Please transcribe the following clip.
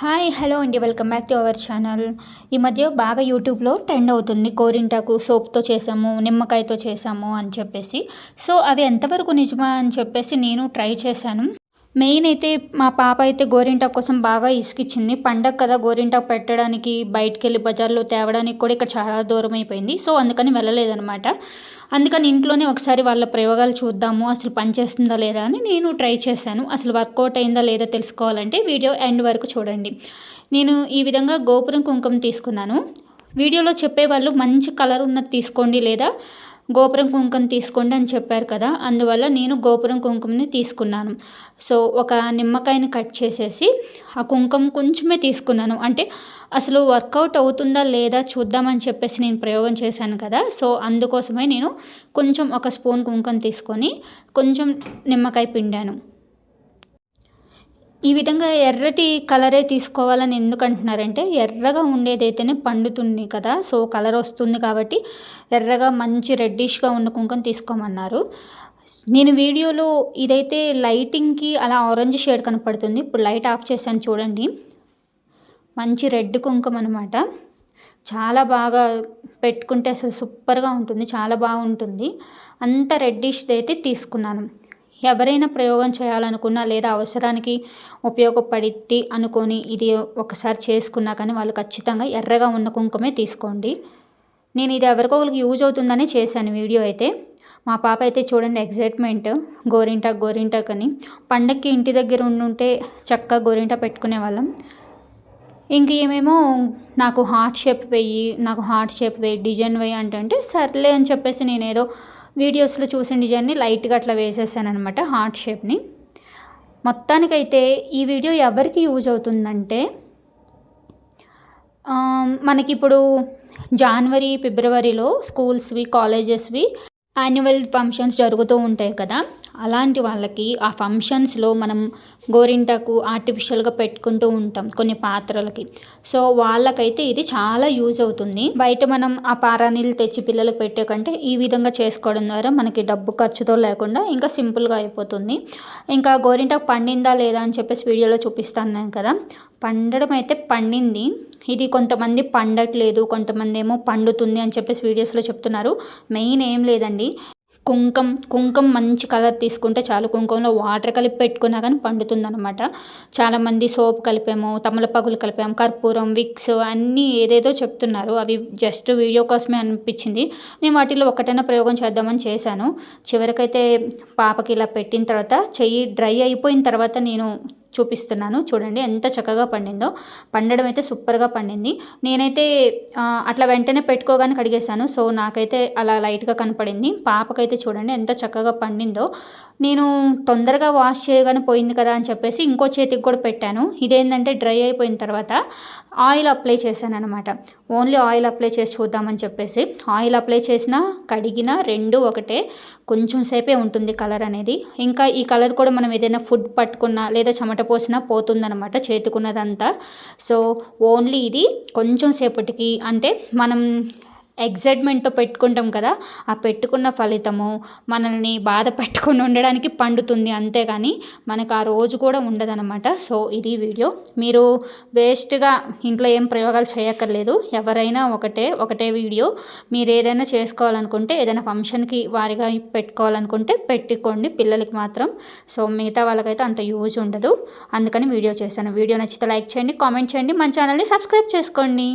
Hi hello అండి. Welcome back to our channel. ఈ మధ్య బాగా యూట్యూబ్లో ట్రెండ్ అవుతుంది. కోరింటాకు సోప్తో చేసాము నిమ్మకాయతో చేసాము అని చెప్పేసి. సో అవి ఎంతవరకు నిజమా అని చెప్పేసి నేను ట్రై చేశాను. మెయిన్ అయితే మా పాప అయితే గోరింటాకు కోసం బాగా ఇసుకిచ్చింది. పండగ కదా గోరింటాకు పెట్టడానికి బయటికి వెళ్ళి బజార్లో తేవడానికి కూడా ఇక్కడ చాలా దూరం అయిపోయింది. సో అందుకని వెళ్ళలేదనమాట అందుకని ఇంట్లోనే ఒకసారి వాళ్ళ ప్రయోగాలు చూద్దాము అసలు పనిచేస్తుందా లేదా అని నేను ట్రై చేశాను. అసలు వర్కౌట్ అయిందా లేదా తెలుసుకోవాలంటే వీడియో ఎండ్ వరకు చూడండి. నేను ఈ విధంగా గోపురం కుంకుమ తీసుకున్నాను. వీడియోలో చెప్పేవాళ్ళు మంచి కలర్ ఉన్నది తీసుకోండి లేదా గోపురం కుంకుమ తీసుకోండి అని చెప్పారు కదా అందువల్ల నేను గోపురం కుంకుమని తీసుకున్నాను. సో ఒక నిమ్మకాయని కట్ చేసేసి ఆ కుంకుమ కొంచెమే తీసుకున్నాను. అంటే అసలు వర్కౌట్ అవుతుందా లేదా చూద్దామని చెప్పేసి నేను ప్రయోగం చేశాను కదా సో అందుకోసమే నేను కొంచెం ఒక స్పూన్ కుంకుమ తీసుకొని కొంచెం నిమ్మకాయ పిండాను. ఈ విధంగా ఎర్రటి కలరే తీసుకోవాలని ఎందుకు అంటున్నారంటే ఎర్రగా ఉండేదైతేనే పండుతుంది కదా. సో కలర్ వస్తుంది కాబట్టి ఎర్రగా మంచి రెడ్డిష్గా ఉన్న కుంకుమ తీసుకోమన్నారు. నేను వీడియోలో ఇదైతే లైటింగ్కి అలా ఆరెంజ్ షేడ్ కనపడుతుంది. ఇప్పుడు లైట్ ఆఫ్ చేశాను చూడండి. మంచి రెడ్ కుంకుమ అనమాట చాలా బాగా పెట్టుకుంటే అసలు సూపర్గా ఉంటుంది. చాలా బాగుంటుంది. అంత రెడ్డిష్ది అయితే తీసుకున్నాను. ఎవరైనా ప్రయోగం చేయాలనుకున్నా లేదా అవసరానికి ఉపయోగపడిద్ది అనుకొని ఇది ఒకసారి చేసుకున్నా కానీ వాళ్ళు ఖచ్చితంగా ఎర్రగా ఉన్న కుంకుమే తీసుకోండి. నేను ఇది ఎవరికో వాళ్ళకి యూజ్ అవుతుందని చేశాను వీడియో అయితే. మా పాప అయితే చూడండి ఎగ్జైట్మెంట్ గోరింటాక్ గోరింటాక్ అని పండక్కి ఇంటి దగ్గర ఉండుంటే చక్కగా గోరింటా పెట్టుకునే వాళ్ళం ఇంక ఏమేమో నాకు హార్ట్ షేప్ వెయ్యి నాకు హార్ట్ షేప్ వెయ్యి డిజైన్ వెయ్యి అంటే సర్లే అని చెప్పేసి నేను ఏదో వీడియోస్లో చూసిన డిజైన్ని లైట్గా అట్లా వేసేసాను అనమాట హార్ట్ షేప్ని. మొత్తానికైతే ఈ వీడియో ఎవరికి యూజ్ అవుతుందంటే మనకి ఇప్పుడు జనవరి ఫిబ్రవరిలో స్కూల్స్వి కాలేజెస్వి యాన్యువల్ ఫంక్షన్స్ జరుగుతూ ఉంటాయి కదా అలాంటి వాళ్ళకి ఆ ఫంక్షన్స్లో మనం గోరింటాకు ఆర్టిఫిషియల్గా పెట్టుకుంటూ ఉంటాం కొన్ని పాత్రలకి. సో వాళ్ళకైతే ఇది చాలా యూజ్ అవుతుంది. బయట మనం ఆ పారానీళ్ళు తెచ్చి పిల్లలకు పెట్టే కంటే ఈ విధంగా చేసుకోవడం ద్వారా మనకి డబ్బు ఖర్చుతో లేకుండా ఇంకా సింపుల్గా అయిపోతుంది. ఇంకా గోరింటాకు పండిందా లేదా అని చెప్పేసి వీడియోలో చూపిస్తాను కదా. పండడం అయితే పండింది. ఇది కొంతమంది పండట్లేదు కొంతమంది ఏమో పండుతుంది అని చెప్పేసి వీడియోస్లో చెప్తున్నారు. మెయిన్ ఏం లేదండి. కుంకం కుంకం మంచి కలర్ తీసుకుంటే చాలు. కుంకంలో వాటర్ కలిపి పెట్టుకున్నా కానీ పండుతుందనమాట చాలామంది సోప్ కలిపాము తమలపాకులు కలిపాము కర్పూరం విక్స్ అన్నీ ఏదేదో చెప్తున్నారు. అవి జస్ట్ వీడియో కోసమే అనిపించింది. నేను వాటిలో ఒకటైనా ప్రయోగం చేద్దామని చేశాను. చివరికైతే పాపకి ఇలా పెట్టిన తర్వాత చెయ్యి డ్రై అయిపోయిన తర్వాత నేను చూపిస్తున్నాను. చూడండి ఎంత చక్కగా పండిందో. పండడం అయితే సూపర్గా పండింది. నేనైతే అట్లా వెంటనే పెట్టుకోగానే కడిగేశాను. సో నాకైతే అలా లైట్గా కనపడింది. పాపకైతే చూడండి ఎంత చక్కగా పండిందో. నేను తొందరగా వాష్ చేయగానే పోయింది కదా అని చెప్పేసి ఇంకో చేతికి కూడా పెట్టాను. ఇదేంటంటే డ్రై అయిపోయిన తర్వాత ఆయిల్ అప్లై చేశాను అనమాట ఓన్లీ ఆయిల్ అప్లై చేసి చూద్దామని చెప్పేసి. ఆయిల్ అప్లై చేసినా కడిగినా రెండు ఒకటే. కొంచెం సేపే ఉంటుంది కలర్ అనేది. ఇంకా ఈ కలర్ కూడా మనం ఏదైనా ఫుడ్ పట్టుకున్నా లేదా చెమట పోసినా పోతుందనమాట చేతుకున్నదంతా. సో ఓన్లీ ఇది కొంచెం సేపటికి. అంటే మనం ఎగ్జైట్మెంట్తో పెట్టుకుంటాం కదా ఆ పెట్టుకున్న ఫలితము మనల్ని బాధ పెట్టుకుని ఉండడానికి పండుతుంది అంతేగాని మనకు ఆ రోజు కూడా ఉండదనమాట సో ఇది వీడియో. మీరు వేస్ట్గా ఇంట్లో ఏం ప్రయోగాలు చేయక్కర్లేదు. ఎవరైనా ఒకటే ఒకటే వీడియో. మీరు ఏదైనా చేసుకోవాలనుకుంటే ఏదైనా ఫంక్షన్కి వారిగా పెట్టుకోవాలనుకుంటే పెట్టుకోండి పిల్లలకి మాత్రం. సో మిగతా వాళ్ళకైతే అంత యూజ్ ఉండదు. అందుకని వీడియో చేశాను. వీడియో నచ్చితే లైక్ చేయండి కామెంట్ చేయండి. మన ఛానల్ని సబ్స్క్రైబ్ చేసుకోండి.